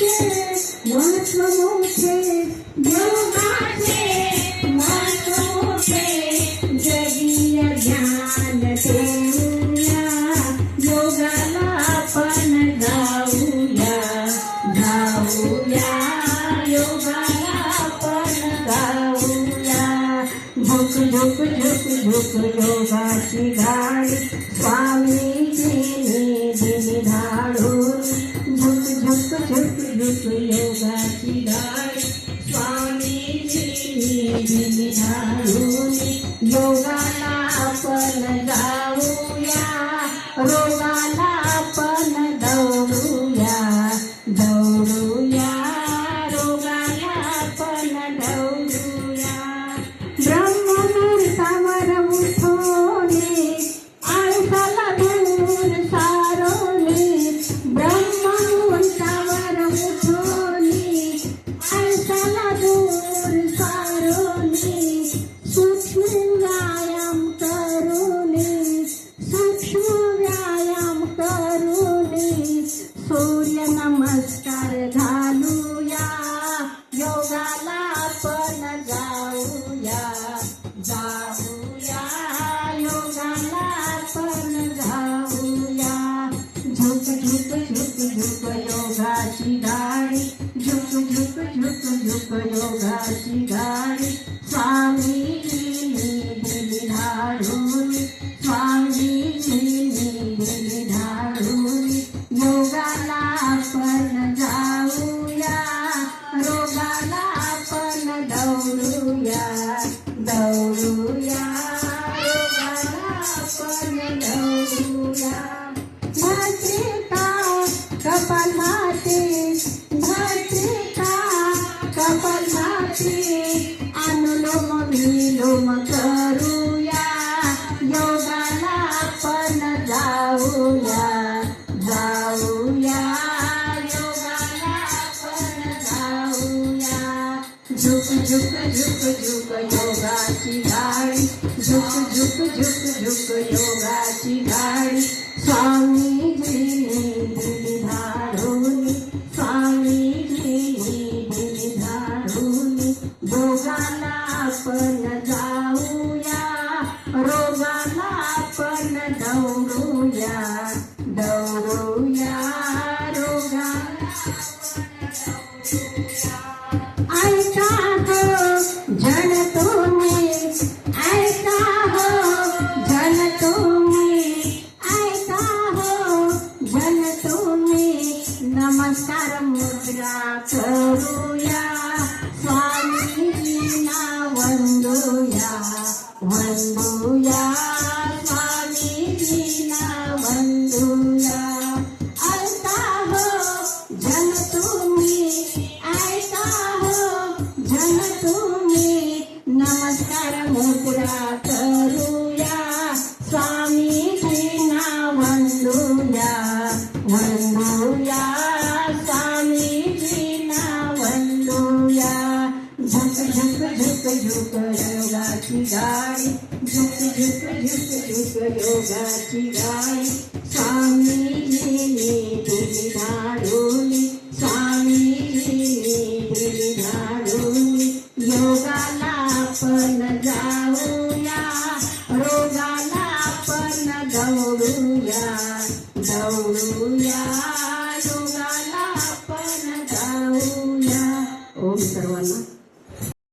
महत्व मोठे योगाचे महत्व मोठे जगीय ज्ञान देऊया योगाला आपण गाऊया गाऊया योगाला आपण गाऊया झुक झुक झुक झुक योगाची गाडी स्वामीजीने दिली योगाची गाडी स्वामीजीने योगाला आपण रोगाला आपण जाऊया झुक झुक झुक झुक योगाची गाडी झुक झुक झुक झुक योगाची गाडी. स्वामी झुक झुक झुक झुक योगाची गाडी झुक झुक झुक झुक योगाची गाडी स्वामीजीने दिली धाडून स्वामी दिली धाडून योगाला आपण जाऊया. रोगाला आपण दौडूया ऐका हो जन ऐसा हो हो नमस्कार मुद्रा करूया स्वामी वंदूया वंदूया तुम्ही नमस्कार मुद्रा करूया स्वामीजीना वंदूया वंदूया स्वामीजीना वंदूया झुक झुक झुक झुक योगाची गाडी झुक झुक झुक झुक योगाची गाडी स्वामीजीने योगाला आपण जाऊया रोगाला आपण दौडूया दौडूया